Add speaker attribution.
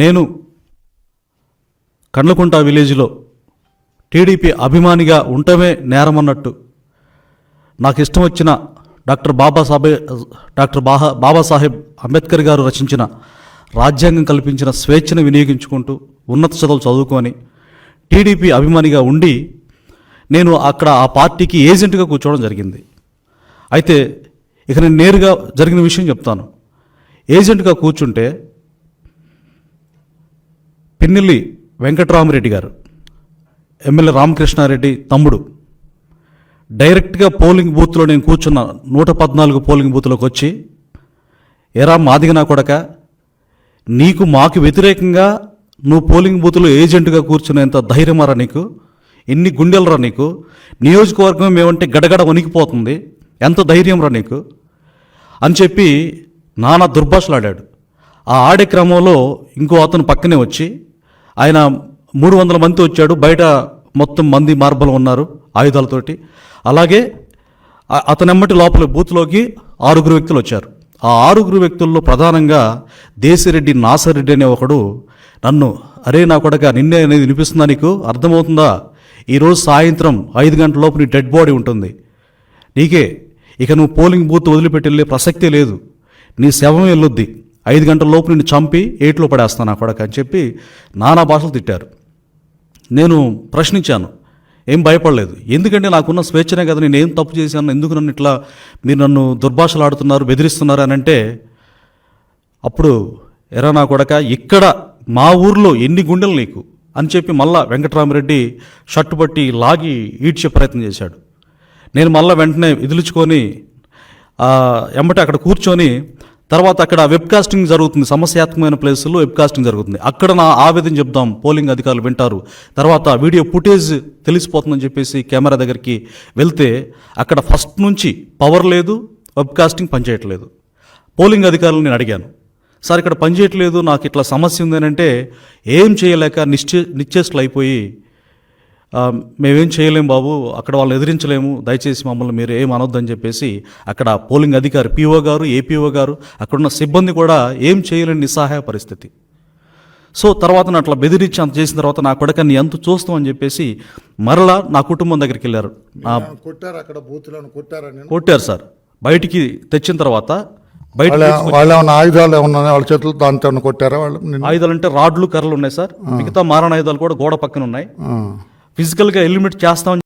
Speaker 1: నేను కండ్లకుంట విలేజ్లో టీడీపీ అభిమానిగా ఉండటమే నేరమన్నట్టు. నాకు ఇష్టం వచ్చిన డాక్టర్ బాబాసాహెబ్ డాక్టర్ బాహా బాబాసాహెబ్ అంబేద్కర్ గారు రచించిన రాజ్యాంగం కల్పించిన స్వేచ్ఛను వినియోగించుకుంటూ ఉన్నత చదువులు చదువుకొని టీడీపీ అభిమానిగా ఉండి నేను అక్కడ ఆ పార్టీకి ఏజెంట్గా కూర్చోవడం జరిగింది. అయితే ఇక నేను నేరుగా జరిగిన విషయం చెప్తాను. ఏజెంట్గా కూర్చుంటే పిన్నెల్లి వెంకటరామరెడ్డి గారు ఎమ్మెల్యే రామకృష్ణారెడ్డి తమ్ముడు. డైరెక్ట్గా పోలింగ్ బూత్లో నేను కూర్చున్న నూట పద్నాలుగు పోలింగ్ బూత్లోకి వచ్చి ఎరా మాదిగ నా కొడక నీకు మాకు వ్యతిరేకంగా నువ్వు పోలింగ్ బూత్లో ఏజెంట్గా కూర్చునేంత ధైర్యమారా నీకు? ఎన్ని గుండెలరా నీకు? నియోజకవర్గం మేమంటే గడగడ వణికిపోతుంది. ఎంత ధైర్యం రా నీకు? అని చెప్పి నానా దుర్భాషలాడాడు. ఆ ఆడే క్రమంలో ఇంకో అతను పక్కనే వచ్చి ఆయన మూడు వందల మంది వచ్చాడు. బయట మొత్తం మంది మార్బలు ఉన్నారు ఆయుధాలతోటి. అలాగే అతనెమ్మటి లోపల బూత్లోకి ఆరుగురు వ్యక్తులు వచ్చారు. ఆ ఆరుగురు వ్యక్తుల్లో ప్రధానంగా దేశిరెడ్డి నాసరెడ్డి అనే ఒకడు నన్ను అరే నా కొడక నిన్నే అనేది వినిపిస్తుందా నీకు? అర్థమవుతుందా? ఈరోజు సాయంత్రం ఐదు గంటల లోపు నీ డెడ్ బాడీ ఉంటుంది. నీకే ఇక నువ్వు పోలింగ్ బూత్ వదిలిపెట్టి వెళ్ళే ప్రసక్తే లేదు. నీ శవం వెళ్ళొద్ది. ఐదు గంటల లోపు నిన్ను చంపి ఏట్లో పడేస్తాను నా కొడక అని చెప్పి నానా భాషలు తిట్టారు. నేను ప్రశ్నించాను ఏం భయపడలేదు? ఎందుకంటే నాకున్న స్వేచ్ఛనే కదా నేను ఏం తప్పు చేశాను? ఎందుకు నన్ను ఇట్లా మీరు నన్ను దుర్భాషలు ఆడుతున్నారు బెదిరిస్తున్నారు? అని అంటే అప్పుడు ఎరా నా కొడక ఇక్కడ మా ఊర్లో ఎన్ని గుండెలు నీకు? అని చెప్పి మళ్ళా వెంకటరామరెడ్డి షర్టు పట్టి లాగి ఈడ్చే ప్రయత్నం చేశాడు. నేను మళ్ళా వెంటనే విదిలించుకొని ఎంబటి అక్కడ కూర్చొని తర్వాత అక్కడ వెబ్ కాస్టింగ్ జరుగుతుంది. సమస్యాత్మకమైన ప్లేసుల్లో వెబ్ కాస్టింగ్ జరుగుతుంది. అక్కడ నా ఆవేదన చెప్దాం. పోలింగ్ అధికారులు వింటారు. తర్వాత వీడియో ఫుటేజ్ తెలిసిపోతుందని చెప్పేసి కెమెరా దగ్గరికి వెళ్తే అక్కడ ఫస్ట్ నుంచి పవర్ లేదు వెబ్ కాస్టింగ్ పనిచేయట్లేదు. పోలింగ్ అధికారులు నేను అడిగాను. సార్ ఇక్కడ పనిచేయట్లేదు నాకు ఇట్లా సమస్య ఉంది అని అంటే ఏం చేయలేక నిశ్చే నిశ్చేష్లు అయిపోయి మేమేం చేయలేం బాబు అక్కడ వాళ్ళని ఎదిరించలేము. దయచేసి మమ్మల్ని మీరు ఏం అనొద్దని చెప్పేసి అక్కడ పోలింగ్ అధికారి పిఓ గారు ఏపీఓ గారు అక్కడున్న సిబ్బంది కూడా ఏం చేయలేని నిస్సహాయ పరిస్థితి. సో తర్వాత నన్ను అట్లా బెదిరించి అంత చేసిన తర్వాత నా కొడుక నీ ఎంత చూస్తాం అని చెప్పేసి మరలా నా కుటుంబం దగ్గరికి వెళ్ళారు. నా
Speaker 2: కొట్టారు అక్కడ బూతులను? కొట్టారా నేను
Speaker 1: కొట్టారు సార్. బయటికి తెచ్చిన తర్వాత బయట
Speaker 2: వాళ్ళ వాళ్ళు ఏమన్నా ఆయుధాలు ఏమన్నా వాళ్ళ చేతులు దాంతో కొట్టారా వాళ్ళు?
Speaker 1: ఆయుధాలు అంటే రాడ్లు కర్రలు ఉన్నాయి సార్. మిగతా మారణ ఆయుధాలు కూడా గోడ పక్కన ఉన్నాయి. ఫిజికల్గా ఎలిమినేట్ చేస్తామని